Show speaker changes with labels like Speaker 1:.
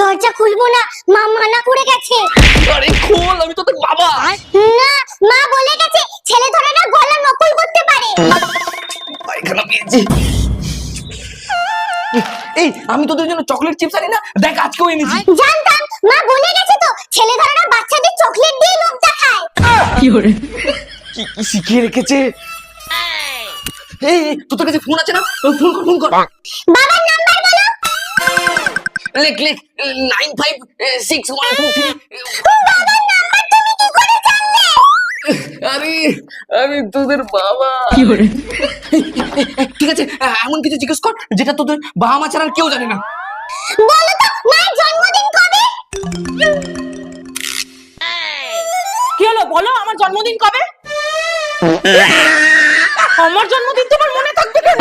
Speaker 1: দরজা খুলবো না মা মানা করে গেছে।
Speaker 2: আরে খোল আমি তো তোর বাবা
Speaker 1: না মা বলে গেছে ছেলে ধরে না গলা নকল করতে পারে।
Speaker 2: পায়খানা পেয়েছি। এই আমি তোদের জন্য চকলেট চিপস আনি না? দেখ আজকেও এনেছি।
Speaker 1: জানতাম মা বলে গেছে তো ছেলে ধরে না বাচ্চাদের চকলেট দিয়ে লোক দেখায়।
Speaker 2: কি কি কি শিখিয়ে রেখেছে? এই। তোদের কাছে ফোন আছে না? ওই ফোন কর ফোন কর।
Speaker 1: বাবার নাম্বার বলো
Speaker 2: লেখ লেখ nine five six one two three
Speaker 1: বাবার নাম্বার তুমি কি করে
Speaker 2: আরে আমি তোদের বাবা ঠিক আছে এমন কিছু জিজ্ঞেস কর যেটা তোদের বাবা মা ছাড়া আর কেউ জানে না।
Speaker 1: বলো তো মায়ের জন্মদিন কবে
Speaker 3: কি হলো? বলো আমার জন্মদিন কবে? আমার জন্মদিন তোমার মনে থাকবে কেন?